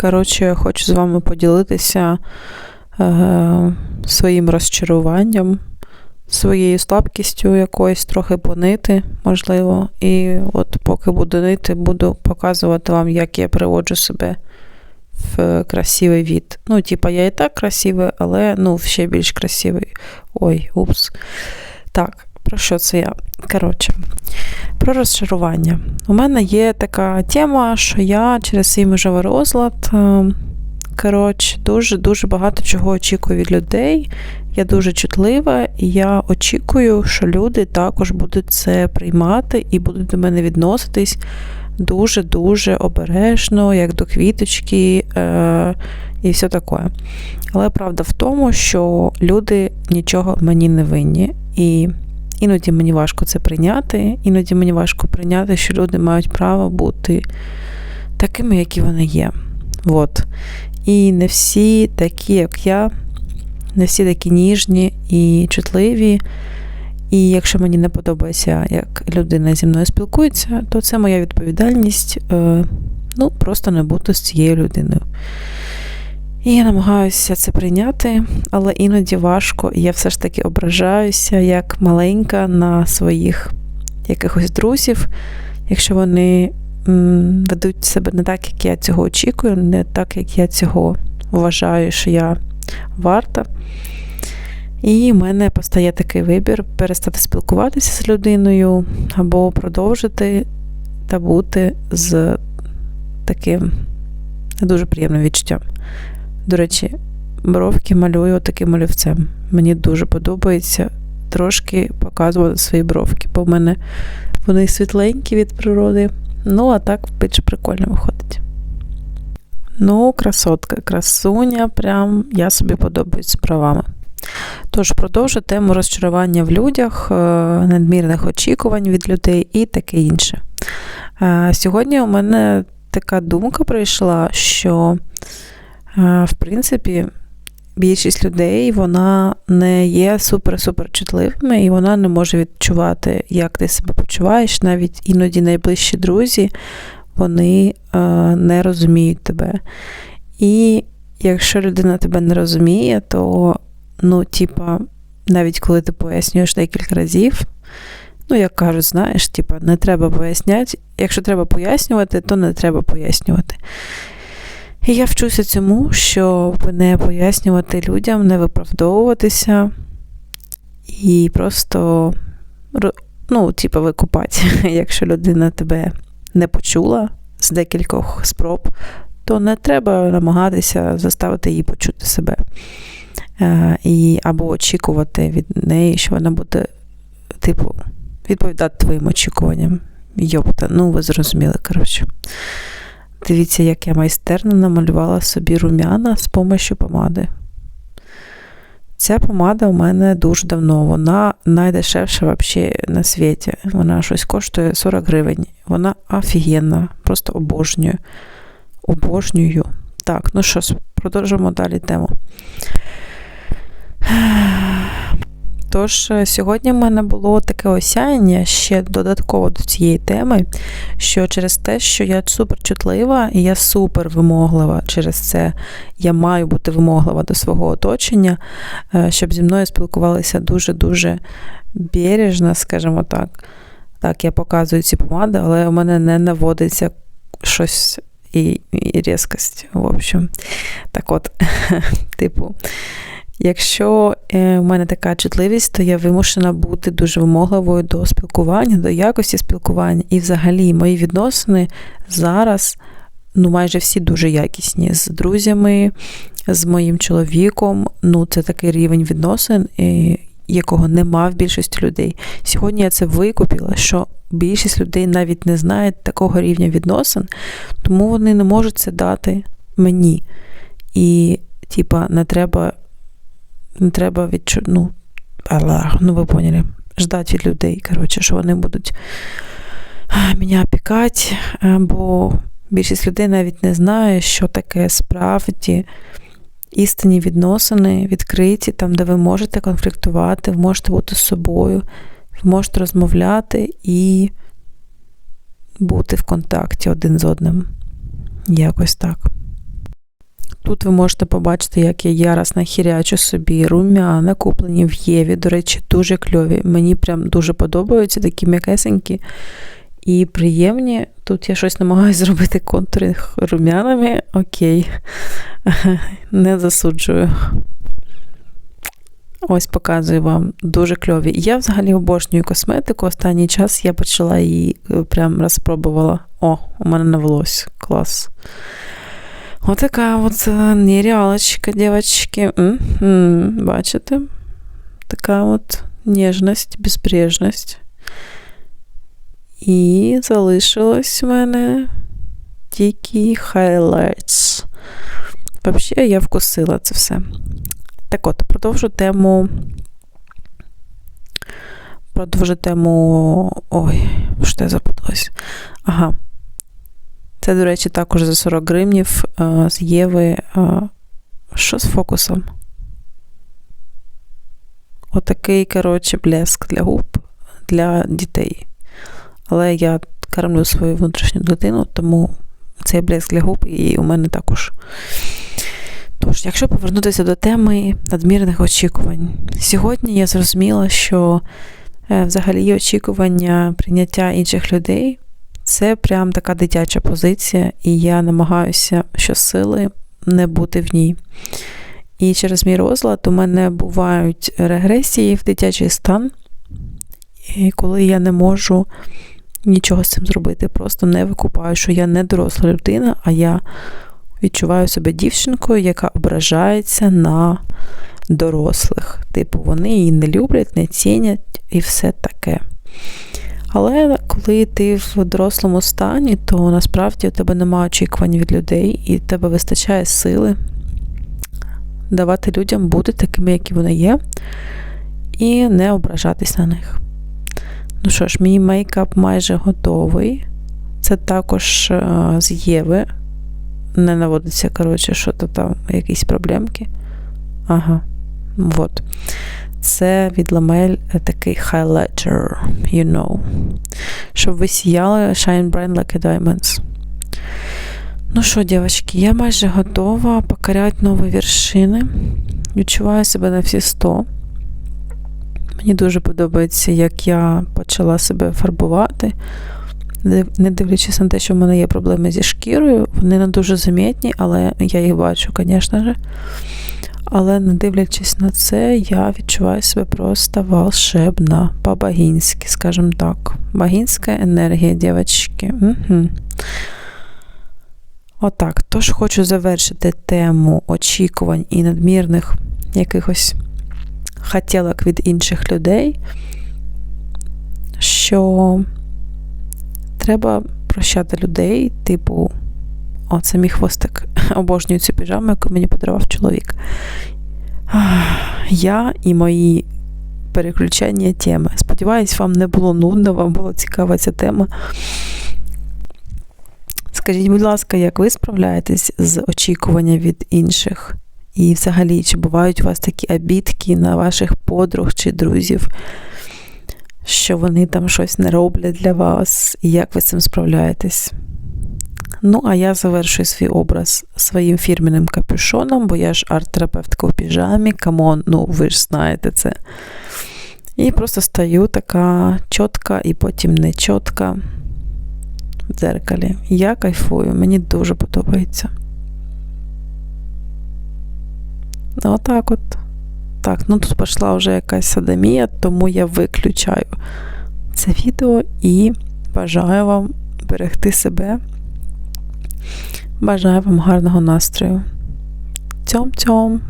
Коротше, хочу з вами поділитися е, своїм розчаруванням, своєю слабкістю якоюсь трохи понити, можливо. І от поки буду нити, буду показувати вам, як я приводжу себе в красивий від. Ну, типа, я і так красивий, але ну, ще більш красивий. Ой, упс. Так, про що це я? Коротше, про розчарування. У мене є така тема, що я через свій межовий розлад. е, Коротше, дуже-дуже багато чого очікую від людей. Я дуже чутлива, і я очікую, що люди також будуть це приймати і будуть до мене відноситись дуже-дуже обережно, як до квіточки е, і все таке. Але правда в тому, що люди нічого мені не винні. І іноді мені важко це прийняти, іноді мені важко прийняти, що люди мають право бути такими, які вони є. От. І не всі такі, як я, не всі такі ніжні і чутливі. І якщо мені не подобається, як людина зі мною спілкується, то це моя відповідальність е, ну, просто не бути з цією людиною. І я намагаюся це прийняти, але іноді важко, і я все ж таки ображаюся як маленька на своїх якихось друзів, якщо вони ведуть себе не так, як я цього очікую, не так, як я цього вважаю, що я варта. І в мене постає такий вибір перестати спілкуватися з людиною або продовжити та бути з таким не дуже приємним відчуттям. До речі, бровки малюю таким олівцем. Мені дуже подобається трошки показувати свої бровки, бо в мене вони світленькі від природи. Ну, а так більш прикольно виходить. Ну, красотка, красуня, прям я собі подобаюсь з правами. Тож, продовжу тему розчарування в людях, е, надмірних очікувань від людей і таке інше. Е, Сьогодні у мене така думка прийшла, що, в принципі, більшість людей вона не є супер-супер чутливими, і вона не може відчувати, як ти себе почуваєш. Навіть іноді найближчі друзі вони е, не розуміють тебе. І якщо людина тебе не розуміє, то, ну, типа, навіть коли ти пояснюєш декілька разів, ну, як кажуть, знаєш, типа, не треба поясняти. Якщо треба пояснювати, то не треба пояснювати. І я вчуся цьому, щоб не пояснювати людям, не виправдовуватися і просто, ну, типа, викупати, якщо людина тебе не почула з декількох спроб, то не треба намагатися заставити її почути себе. Е, і, або очікувати від неї, що вона буде, типу, відповідати твоїм очікуванням. Йопта, ну ви зрозуміли, коротше. Дивіться, як я майстерно намалювала собі рум'яна з помощю помади. Ця помада у мене дуже давно. Вона найдешевша взагалі на світі. Вона щось коштує 40 гривень. Вона офігенна, просто обожнюю. Обожнюю. Так, ну що ж, продовжимо далі тему. Тож, е, сьогодні в мене було таке осяяння ще додатково до цієї теми, що через те, що я суперчутлива і я супер вимоглива, через це я маю бути вимоглива до свого оточення, е, щоб зі мною спілкувалися дуже-дуже бережно, скажімо так. Так, я показую ці помади, але у мене не наводиться щось і, і різкость. В общем, так от, типу. Якщо е, у мене така чутливість, то я вимушена бути дуже вимогливою до спілкування, до якості спілкування. І взагалі мої відносини зараз ну, майже всі дуже якісні з друзями, з моїм чоловіком. Ну, це такий рівень відносин, е, якого нема в більшості людей. Сьогодні я це викупила, що більшість людей навіть не знають такого рівня відносин, тому вони не можуть це дати мені. І, типа, не треба не треба відчу... ну, але, ну ви поняли, ждати від людей, коротше, що вони будуть мене опікати, бо більшість людей навіть не знає, що таке справді істинні відносини, відкриті, там, де ви можете конфліктувати, ви можете бути з собою, ви можете розмовляти і бути в контакті один з одним. Якось так. Тут ви можете побачити, як я ярос нахірячу собі рум'яна, куплені в Єві. До речі, дуже кльові. Мені прям дуже подобаються такі м'якесенькі і приємні. Тут я щось намагаюся зробити контуринг рум'янами. Окей, не засуджую. Ось показую вам дуже кльові. Я взагалі обожнюю косметику. Останній час я почала її е, прям розпробувала. О, у мене на волосся. Клас. Отака от е, нереалочка, дівчатки. Бачите? Така от ніжність, безбрежність. І залишилось в мене тільки highlights. Взагалі, я вкусила це все. Так от, продовжу тему. Продовжу тему. Ой, що я запуталась? Ага. Це, до речі, також за 40 гривнів з Єви. Що з фокусом? Отакий, коротше, блеск для губ для дітей. Але я кормлю свою внутрішню дитину, тому цей блеск для губ і у мене також. Тож, якщо повернутися до теми надмірних очікувань, сьогодні я зрозуміла, що е, взагалі очікування прийняття інших людей це прям така дитяча позиція, і я намагаюся щосили не бути в ній. І через мій розлад у мене бувають регресії в дитячий стан, і коли я не можу нічого з цим зробити, просто не викупаю, що я не доросла людина, а я відчуваю себе дівчинкою, яка ображається на дорослих. Типу, вони її не люблять, не цінять і все таке. Але коли ти в дорослому стані, то насправді у тебе немає очікувань від людей, і тебе вистачає сили давати людям бути такими, які вони є, і не ображатись на них. Ну що ж, мій мейкап майже готовий. Це також з Єви не наводиться, коротше, що то там якісь проблемки. Ага. Вот. Це від Ламель такий highlighter, you know. Щоб ви сіяли Shine Bright Like a Diamonds. Ну що, дівчатки, я майже готова покоряти нові вершини. Відчуваю себе на всі 100. Мені дуже подобається, як я почала себе фарбувати не дивлячись на те, що в мене є проблеми зі шкірою, вони не дуже замітні, але я їх бачу, звісно ж. Але не дивлячись на це, я відчуваю себе просто волшебно, по-багінськи, скажімо так. Багінська енергія, дівчатки. Угу. Отак. Тож хочу завершити тему очікувань і надмірних якихось хотілок від інших людей, що треба прощати людей, типу, о, це мій хвостик. Обожнюю цю піжаму, яку мені подарував чоловік. Я і мої переключення теми. Сподіваюсь, вам не було нудно, вам була цікава ця тема. Скажіть, будь ласка, як ви справляєтесь з очікуванням від інших? І взагалі, чи бувають у вас такі обідки на ваших подруг чи друзів? що вони там щось не роблять для вас, і як ви з цим справляєтесь. Ну, а я завершую свій образ своїм фірменним капюшоном, бо я ж арт-терапевтка у піжамі, камон, ну ви ж знаєте це. І просто стою така чітка і потім не чітка в дзеркалі. Я кайфую, мені дуже подобається. Отак от. Так, ну тут пішла вже якась садомія, тому я виключаю це відео і бажаю вам берегти себе. Бажаю вам гарного настрою. Цьом-цьом!